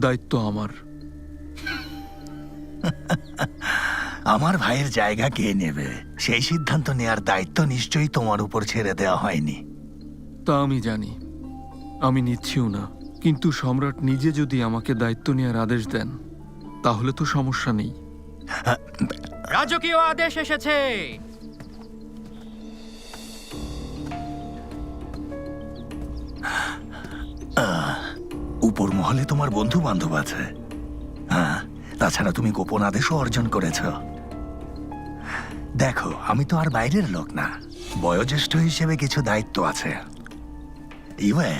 দায়িত্ব আমার। আমার ভাইয়ের জায়গা কে নেবে? সেই সিদ্ধান্ত নেয়ার দায়িত্ব নিশ্চয়ই তোমার উপর ছেড়ে দেওয়া হয়নি। তা আমি জানি। আমি নিচ্ছিও না। কিন্তু সম্রাট নিজে যদি আমাকে দায়িত্ব নেওয়ার আদেশ দেন তাহলে তো সমস্যা নেই। রাজকীয় আদেশ এসেছে। উপর মহলে তোমার বন্ধু বান্ধব আছে। হ্যাঁ তাছাড়া তুমি গোপন আদেশও অর্জন করেছ। দেখো, আমি তো আর বাইরের লোক না। বয়োজ্যেষ্ঠ হিসেবে কিছু দায়িত্ব আছে। ইওয়ে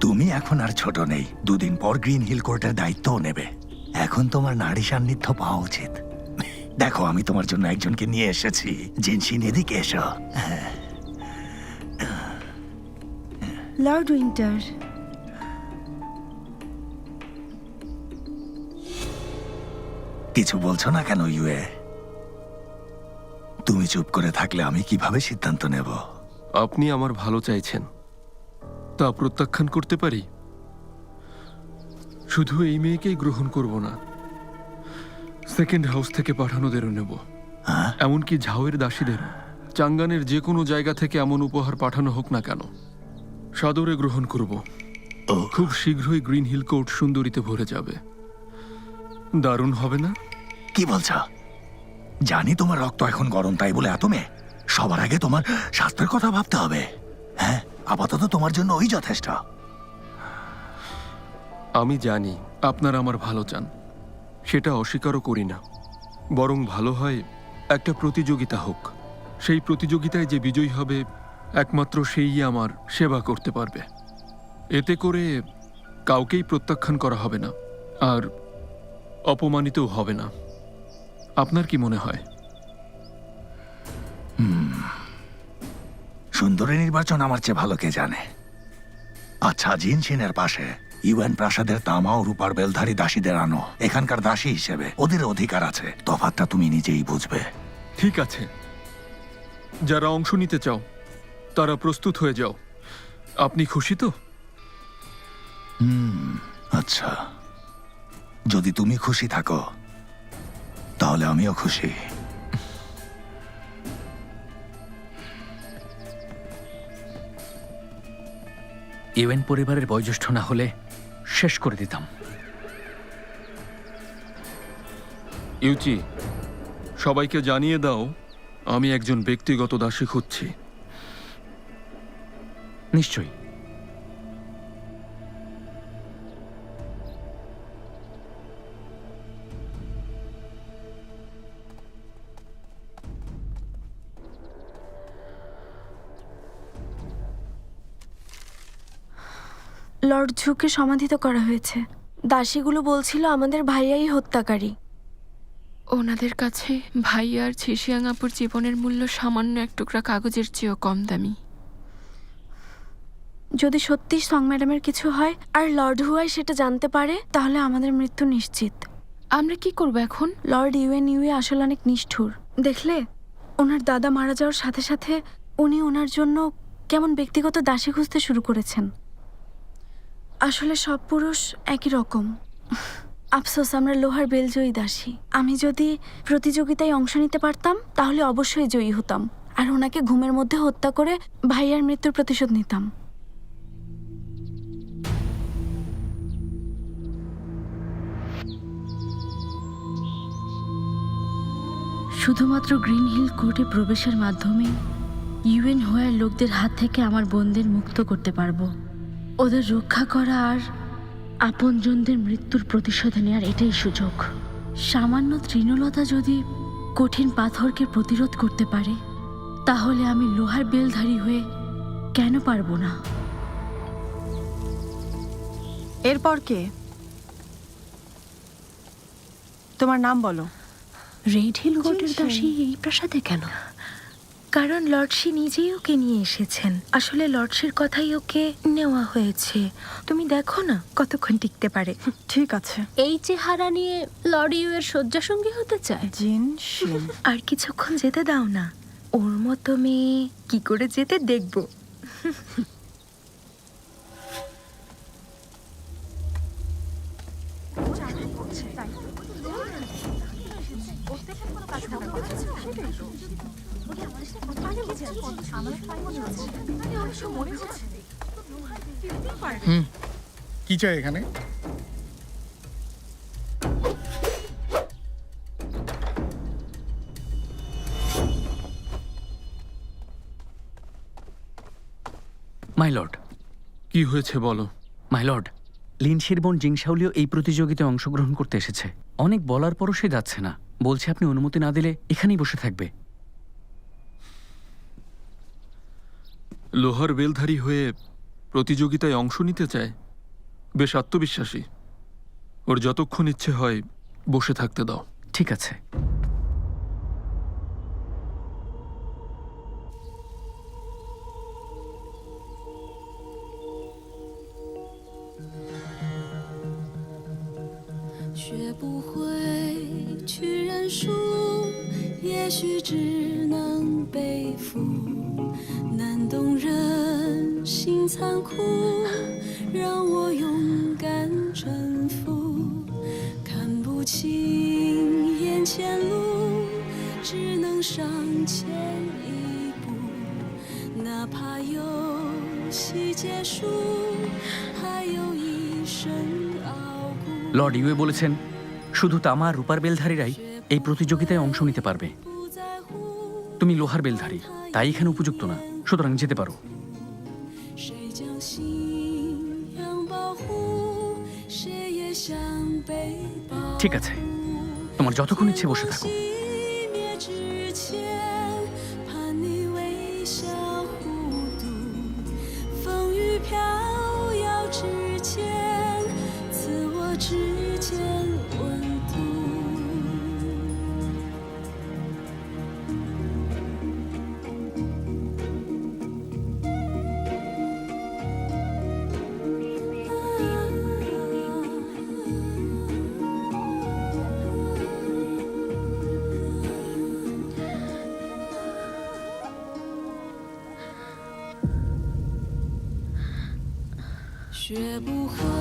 তুমি এখন আর ছোট নেই। দুদিন পর গ্রিন হিল কোর্টের দায়িত্বও নেবে। এখন তোমার নারী সান্নিধ্য পাওয়া উচিত। দেখো, আমি তোমার জন্য একজনকে নিয়ে এসেছি। জিনসিন, এদিকে এসো। লর্ড উইন্টার কিছু বলছো না কেন ইউএ? তুমি চুপ করে থাকলে আমি কীভাবে সিদ্ধান্ত নেব? আপনি আমার ভালো চাইছেন। তা প্রত্যাখ্যান করতে পারি? শুধু এই মেয়েকেই গ্রহণ করব না। সেকেন্ড হাউস থেকে পাঠানোদেরও নেব। হ্যাঁ? এমনকি ঝাউয়ের দাসীদের চাঙ্গানের যে কোনো জায়গা থেকে এমন উপহার পাঠানো হোক না কেন সাদরে গ্রহণ করব। ও। খুব শীঘ্রই গ্রিন হিল কোর্ট সুন্দরীতে ভরে যাবে। দারুণ হবে না? কি বলছ? জানি তোমার রক্ত এখন গরম তাই বলে এত মেয়ে। সবার আগে তোমার স্বাস্থ্যের কথা ভাবতে হবে। হ্যাঁ আপাতত তোমার জন্য ওই যথেষ্ট। আমি জানি আপনারা আমার ভালো চান। সেটা অস্বীকারও করি না। বরং ভালো হয় একটা প্রতিযোগিতা হোক। সেই প্রতিযোগিতায় যে বিজয়ী হবে একমাত্র সেই আমার সেবা করতে পারবে। এতে করে কাউকেই প্রত্যাখ্যান করা হবে না। আর অপমানিতও হবে না। আপনার কি মনে হয়? সুন্দরী নির্বাচন আমার চেয়ে ভালো কে জানে। আচ্ছা জিন জিনসিনের পাশে ইউএন প্রাসাদের তামা ও রূপার বেলধারী দাসীদের আনো। এখানকার দাসী হিসেবে ওদের অধিকার আছে। তফাতটা তুমি নিজেই বুঝবে। ঠিক আছে। যারা অংশ নিতে চাও তারা প্রস্তুত হয়ে যাও। আপনি খুশি তো? হুম আচ্ছা। যদি তুমি খুশি থাকো তাহলে আমিও খুশি। ইউএন পরিবারের বয়োজ্যেষ্ঠ না হলে শেষ করে দিতাম। ইউচি সবাইকে জানিয়ে দাও আমি একজন ব্যক্তিগত দাসী খুঁজছি। নিশ্চয়ই। লর্ড ঝুকে সমাধিত করা হয়েছে। দাসীগুলো বলছিল আমাদের ভাইয়াই হত্যাকারী। ওনাদের কাছে ভাই আর ছিসিয়াং আপুর জীবনের মূল্য সামান্য এক টুকরা কাগজের চেয়েও কম দামি। যদি সত্যি সং ম্যাডামের কিছু হয় আর লর্ড হুয়াই সেটা জানতে পারে তাহলে আমাদের মৃত্যু নিশ্চিত। আমরা কি করব এখন? লর্ড ইউএন ইউএ আসলে অনেক নিষ্ঠুর। দেখলে ওনার দাদা মারা যাওয়ার সাথে সাথে উনি ওনার জন্য কেমন ব্যক্তিগত দাসী খুঁজতে শুরু করেছেন। আসলে সব পুরুষ একই রকম। আফসোস, আমরা লোহার বেলজয়ী দাসী। আমি যদি প্রতিযোগিতায় অংশ নিতে পারতাম, তাহলে অবশ্যই জয়ী হতাম। আর ওনাকে ঘুমের মধ্যে হত্যা করে ভাইয়ার মৃত্যুর প্রতিশোধ নিতাম। শুধুমাত্র গ্রিন হিল কোর্টে প্রবেশের মাধ্যমে ইউএন হোয়ার লোকদের হাত থেকে আমার বোনদের মুক্ত করতে পারব। ওদের রক্ষা করা আর আপনজনদের মৃত্যুর প্রতিশোধ নেওয়ার এটাই সুযোগ। সামান্য তৃণলতা যদি কঠিন পাথরকে প্রতিরোধ করতে পারে তাহলে আমি লোহার বেলধারী হয়ে কেন পারব না? এরপর কে? তোমার নাম বলো। রেড হিল কোর্টের দাসী এই প্রাসাদে কেন? কারণ লর্ডসি নিজেই ওকে নিয়ে এসেছেন। আসলে লর্ডসির কথাই ওকে নেওয়া হয়েছে। তুমি দেখো না কতক্ষণ টিকতে পারে। ঠিক আছে। এই চেহারা নিয়ে লর্ড ইউ এর শয্যাসঙ্গী হতে চায়? জিন শিন আর কিছুক্ষণ যেতে দাও না। ওর মতো মেয়ে কি করে যেতে দেখব? কি চাই এখানে? মাই লর্ড কি হয়েছে বলো? মাই লর্ড লিনশির বোন জিংশাউলিও এই প্রতিযোগিতায় অংশগ্রহণ করতে এসেছে। অনেক বলার পরও সে যাচ্ছে না। বলছে আপনি অনুমতি না দিলে এখানেই বসে থাকবে। লোহার বেলধারী হয়ে প্রতিযোগিতায় অংশ নিতে চায়? বেশ আত্মবিশ্বাসী। ওর যতক্ষণ ইচ্ছে হয় বসে থাকতে দাও। ঠিক আছে। 学不会去认输，也许只能背负。难懂人心残酷，让我勇敢征服。看不清眼前路，只能上前一步。哪怕游戏结束，还有一生傲。লর্ড ইউএ বলেছেন, শুধু তামা, রূপার বেলধারীরাই এই প্রতিযোগিতায় অংশ নিতে পারবে। তুমি লোহার বেলধারী, তাই এখানে উপযুক্ত না। সুতরাং যেতে পারো। ঠিক আছে। তোমার যতক্ষণ ইচ্ছে বসে থাকো। 学不会。